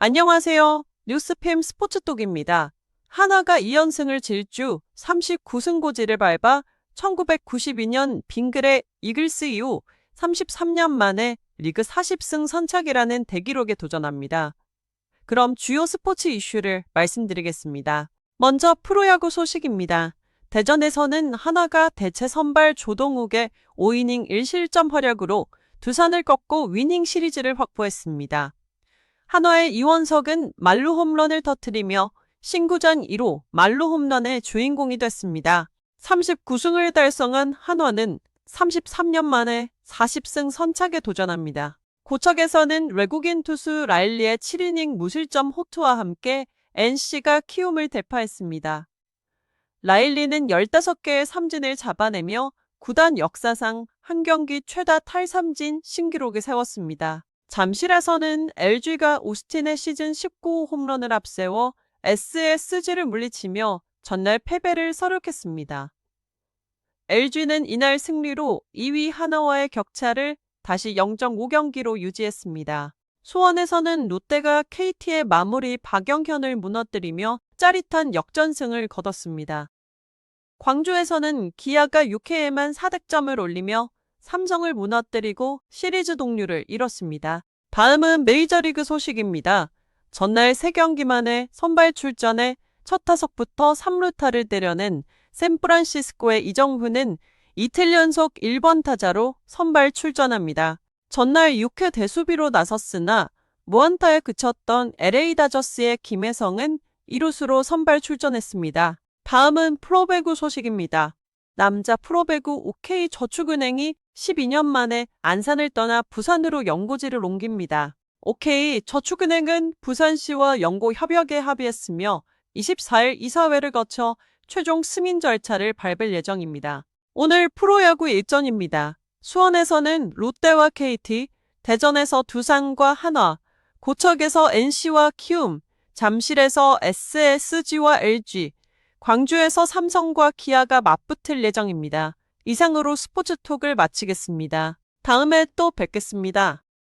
안녕하세요. 뉴스팸 스포츠톡입니다. 하나가 2연승을 질주 39승 고지를 밟아 1992년 빙글의 이글스 이후 33년 만에 리그 40승 선착이라는 대기록에 도전합니다. 그럼 주요 스포츠 이슈를 말씀드리겠습니다. 먼저 프로야구 소식입니다. 대전에서는 하나가 대체 선발 조동욱의 5이닝 1실점 활약으로 두산을 꺾고 위닝 시리즈를 확보했습니다. 한화의 이원석은 말루 홈런을 터뜨리며 신구전 1호 말루 홈런의 주인공이 됐습니다. 39승을 달성한 한화는 33년 만에 40승 선착에 도전합니다. 고척에서는 외국인 투수 라일리의 7이닝 무실점 호투와 함께 NC가 키움을 대파했습니다. 라일리는 15개의 삼진을 잡아내며 구단 역사상 한 경기 최다 탈삼진 신기록을 세웠습니다. 잠실에서는 LG가 오스틴의 시즌 19호 홈런을 앞세워 SSG를 물리치며 전날 패배를 서력했습니다. LG는 이날 승리로 2위 하나와의 격차를 다시 0.5경기로 유지했습니다. 수원에서는 롯데가 KT의 마무리 박영현을 무너뜨리며 짜릿한 역전승을 거뒀습니다. 광주에서는 기아가 6회에만 4득점을 올리며 삼성을 무너뜨리고 시리즈 동률을 이뤘습니다. 다음은 메이저리그 소식입니다. 전날 3경기 만에 선발 출전해 첫 타석부터 3루타를 때려낸 샌프란시스코의 이정훈은 이틀 연속 1번 타자로 선발 출전합니다. 전날 6회 대수비로 나섰으나 무안타에 그쳤던 LA 다저스의 김혜성은 2루수로 선발 출전했습니다. 다음은 프로배구 소식입니다. 남자 프로배구 OK 저축은행이 12년 만에 안산을 떠나 부산으로 연고지를 옮깁니다. OK 저축은행은 부산시와 연고 협약에 합의했으며 24일 이사회를 거쳐 최종 승인 절차를 밟을 예정입니다. 오늘 프로야구 일전입니다. 수원에서는 롯데와 KT, 대전에서 두산과 한화, 고척에서 NC와 키움, 잠실에서 SSG와 LG, 광주에서 삼성과 기아가 맞붙을 예정입니다. 이상으로 스포츠톡을 마치겠습니다. 다음에 또 뵙겠습니다.